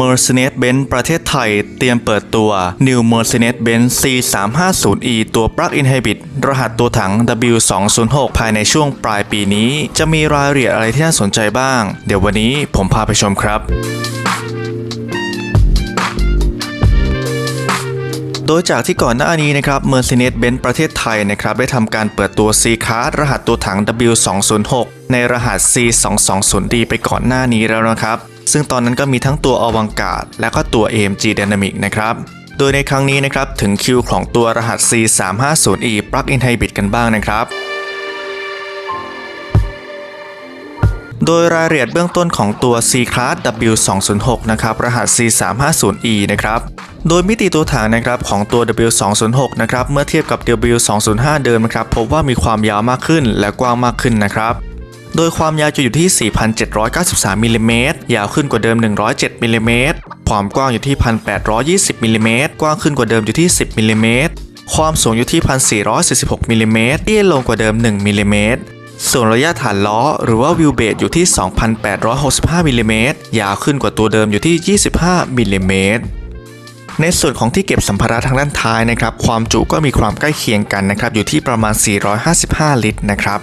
Mercedes-Benz ประเทศไทย เตรียมเปิดตัว New Mercedes-Benz C350e ตัว Plug-in Hybrid รหัสตัวถัง W206 ภายในช่วงปลายปีนี้ จะมีรายละเอียดอะไรที่น่าสนใจบ้าง เดี๋ยววันนี้ผมพาไปชมครับโดยจากที่ก่อนหน้านี้นะครับ Mercedes-Benz ประเทศไทยนะครับได้ทำการเปิดตัว C Card รหัสตัวถัง W206 ในรหัส C220D ไปก่อนหน้านี้แล้วนะครับ ซึ่งตอนนั้นก็มีทั้งตัวอวังกา d และก็ตัว AMG Dynamic นะครับโดยในครั้งนี้นะครับถึงคิวของตัวรหัส C350E Plug-in Hybrid กันบ้างนะครับโดยรายละเอียดเบื้องต้นของตัว C Class W206 นะครับ รหัส C350E นะครับ โดยมิติตัวถังนะครับของตัว W206 นะครับ เมื่อเทียบกับ W205 เดิมนะครับ พบว่ามีความยาวมากขึ้นและกว้างมากขึ้นนะครับ โดยความยาวจะอยู่ที่ 4,793มิลลิเมตรยาวขึ้นกว่าเดิม 107มิลลิเมตรความกว้างอยู่ที่ 1,820มิลลิเมตรกว้างขึ้นกว่าเดิมอยู่ที่ 10มิลลิเมตรความสูงอยู่ที่ 1,446มิลลิเมตรเตี้ยลงกว่าเดิม 1มิลลิเมตรส่วนระยะฐานล้อหรือว่าวิวเบสอยู่ที่ 2,865มิลลิเมตรยาวขึ้นกว่าตัวเดิมอยู่ที่ 25มิลลิเมตรในส่วนของที่เก็บสัมภาระทางด้านท้ายนะครับ ความจุก็มีความใกล้เคียงกันนะครับ อยู่ที่ประมาณ 455 ลิตรนะครับ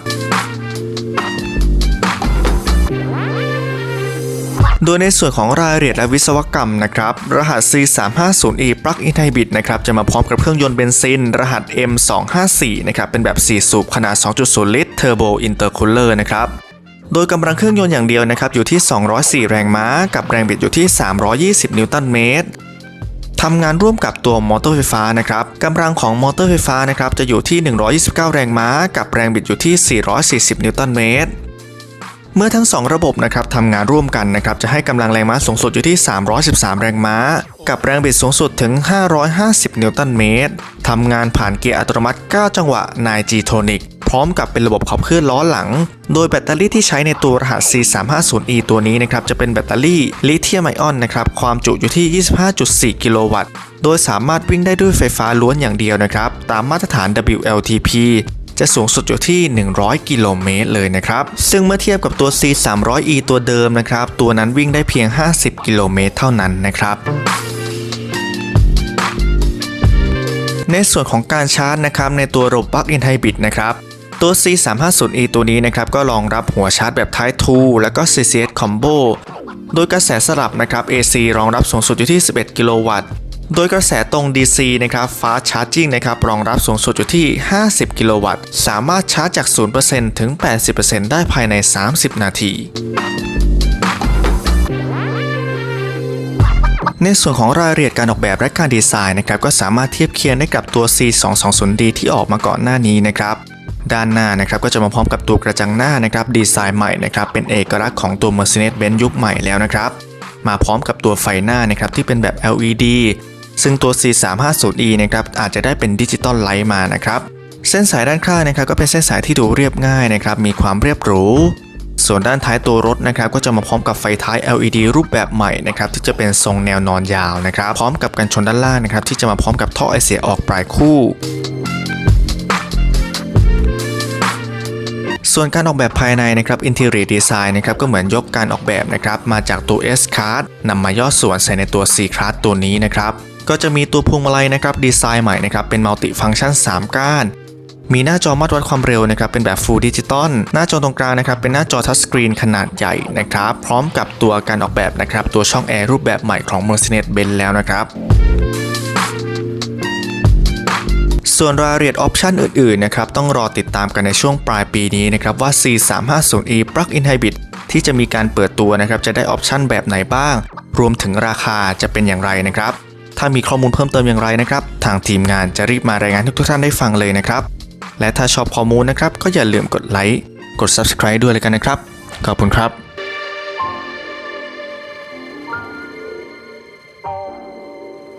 โดยในส่วนของรายละเอียดและวิศวกรรมนะครับ รหัส C350E Plug-in Hybrid นะครับ จะมาพร้อมกับเครื่องยนต์เบนซิน รหัส M254 นะครับ เป็นแบบ 4 สูบขนาด 2.0 ลิตร Turbo Intercooler นะครับ โดยกำลังเครื่องยนต์อย่างเดียวนะครับ อยู่ที่ 204 แรงม้า กับแรงบิดอยู่ที่ 320 นิวตันเมตรทำงานร่วมกับตัวมอเตอร์ไฟฟ้านะครับกำลังของมอเตอร์ไฟฟ้านะครับ จะอยู่ที่ 129 แรงม้า กับแรงบิดอยู่ที่ 440 นิวตันเมตร เมื่อทั้ง 2 ระบบนะครับทำงานร่วมกันนะครับจะให้กำลังแรงม้าสูงสุดอยู่ที่ 313 แรงม้า กับแรงบิดสูงสุดถึง 550 นิวตันเมตรทำงานผ่านเกียร์อัตโนมัติ 9 จังหวะ 9G Tonic พร้อมกับเป็นระบบขับเคลื่อนล้อหลัง โดยแบตเตอรี่ที่ใช้ในตัวรหัส C350E ตัวนี้นะครับจะเป็นแบตเตอรี่ลิเธียมไอออนนะครับความจุอยู่ที่ 25.4 กิโลวัตต์ โดยสามารถวิ่งได้ด้วยไฟฟ้าล้วนอย่างเดียวนะครับตามมาตรฐาน WLTP จะสูงสุดอยู่ที่ 100 กิโลเมตรเลยนะครับ ซึ่งเมื่อเทียบกับตัว C300E ตัวเดิมนะครับ ตัวนั้นวิ่งได้เพียง 50 กิโลเมตรเท่านั้นนะครับในส่วนของการชาร์จนะครับในตัวระบบ Plug-in Hybrid นะครับตัว C350E ตัวนี้นะครับก็รองรับหัวชาร์จแบบ Type 2 แล้วก็ CCS Combo โดยกระแสสลับนะครับ AC รองรับสูงสุดอยู่ที่ 11 กิโลวัตต์ โดยกระแสตรง DC นะครับ Fast Charging นะครับรองรับสูงสุดอยู่ที่ 50 กิโลวัตต์ สามารถชาร์จจาก 0%ถึง 80%ได้ภายใน 30 นาทีในส่วนของรายละเอียดการออกแบบและการดีไซน์นะครับก็สามารถเทียบเคียงได้กับตัว C220D ที่ออกมาก่อนหน้านี้นะครับด้านหน้านะครับก็จะมาพร้อมกับตัวกระจังหน้านะครับดีไซน์ใหม่นะครับเป็นเอกลักษณ์ของตัว Mercedes-Benz ยุคใหม่แล้วนะครับมาพร้อมกับตัวไฟหน้านะครับที่เป็นแบบ LED ซึ่งตัว C350E นะครับอาจจะได้เป็นดิจิตอลไลท์มานะครับเส้นสายด้านข้างนะครับก็เป็นเส้นสายที่ดูเรียบง่ายนะครับมีความเรียบหรูส่วนด้านท้ายตัวรถนะครับก็จะมาพร้อมกับไฟท้าย LED รูปแบบใหม่นะครับที่จะเป็นทรงแนวนอนยาวนะครับพร้อมกับกันชนด้านล่างนะครับที่จะมาพร้อมกับท่อไอเสียออกปลายคู่ ส่วนการออกแบบภายในนะครับ Interior Design นะครับก็เหมือนยกการออกแบบนะครับมาจากตัว S Card นำมาย่อส่วนใส่ในตัว C Card ตัวนี้นะครับ ก็จะมีตัวพวงมาลัยนะครับดีไซน์ใหม่นะครับเป็นมัลติฟัง c t ชัน 3 ก้าน มีหน้าจอมัดวัดความเร็วนะครับเป็นแบบ Full Digital หน้าจอตรงกลางนะครับเป็นหน้าจอทัชสกรีนขนาดใหญ่นะครับพร้อมกับตัวการออกแบบนะครับตัวช่องแอร์รูปแบบใหม่ของ Mercedes-Benz แล้วนะครับส่วนรายละเอียดออปชันอื่นๆนะครับต้องรอติดตามกันในช่วงปลายปีนี้นะครับว่า C350e Plug-in Hybrid ที่จะมีการเปิดตัวนะครับจะได้ออปชันแบบไหนบ้าง รวมถึงราคาจะเป็นอย่างไรนะครับ ถ้ามีข้อมูลเพิ่มเติมอย่างไรนะครับ ทางทีมงานจะรีบมารายงานทุกท่านได้ฟังเลยนะครับ และถ้าชอบข้อมูลนะครับ ก็อย่าลืมกดไลค์ กด Subscribe ด้วยเลยกันนะครับ ขอบคุณครับ